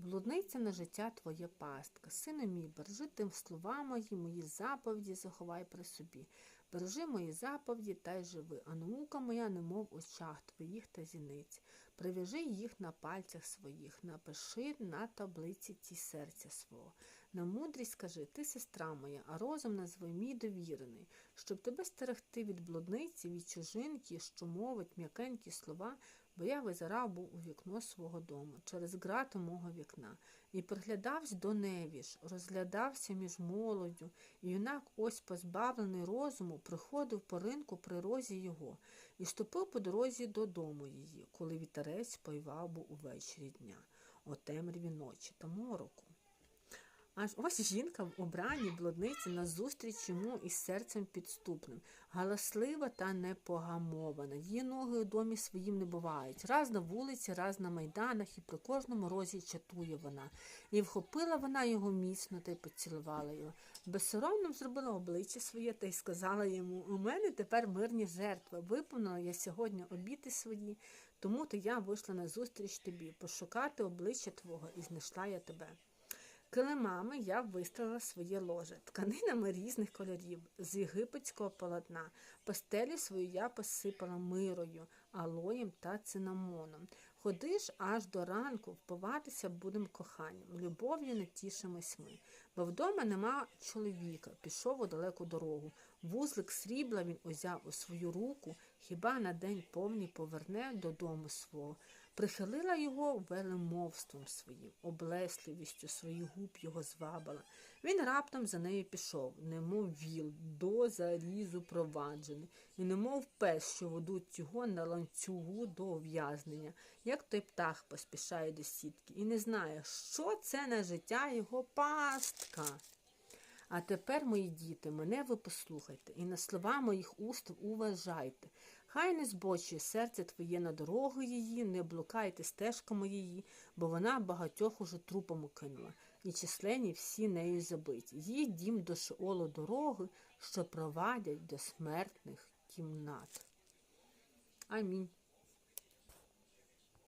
Блудниця на життя твоє пастка. Сину мій, бережи тим слова мої, мої заповіді заховай при собі. Бережи мої заповіді та й живи, а наука моя, немов очах твоїх та зіниць. Прив'яжи їх на пальцях своїх, напиши на таблиці ті серця свого. На мудрість скажи, ти сестра моя, а розум назви мій довірений, щоб тебе стерегти від блудниці, від чужинки, що мовить м'якенькі слова, бо я визирав був у вікно свого дому, через грати мого вікна, і приглядався до невіж, розглядався між молоддю, і юнак, ось позбавлений розуму, приходив по ринку при розі його, і ступив по дорозі додому її, коли вітерець пойвав був увечері дня, о темряві ночі та мороку. Аж ось жінка в обраній блудниці назустріч йому із серцем підступним, галаслива та непогамована. Її ноги у домі своїм не бувають. Раз на вулиці, раз на майданах, і при кожному розі чатує вона. І вхопила вона його міцно та й поцілувала його. Безсоромним зробила обличчя своє та й сказала йому: У мене тепер мирні жертви. Виповнила я сьогодні обіти свої, тому то я вийшла назустріч тобі, пошукати обличчя твого, і знайшла я тебе. Килимами я вистрела своє ложе, тканинами різних кольорів, з єгипетського полотна. Постелі свою я посипала мирою, алоєм та цинамоном. Ходиш аж до ранку, впиватися будем коханням. Любов'ю не тішимось ми. Бо вдома нема чоловіка, пішов у далеку дорогу. Вузлик срібла він узяв у свою руку, хіба на день повний поверне додому свого. Прихилила його велемовством своїм, облесливістю своїх губ його звабила. Він раптом за нею пішов, немов віл, до зарізу проваджений, і немов пес, що ведуть його на ланцюгу до ув'язнення, як той птах поспішає до сітки, і не знає, що це на життя його пастка. А тепер, мої діти, мене ви послухайте, і на слова моїх уст уважайте. Хай не збочує серце твоє на дорогу її, не блукайте стежками її, бо вона багатьох уже трупом кинула, і численні всі нею забиті. Її дім до шоолу дороги, що провадять до смертних кімнат. Амінь.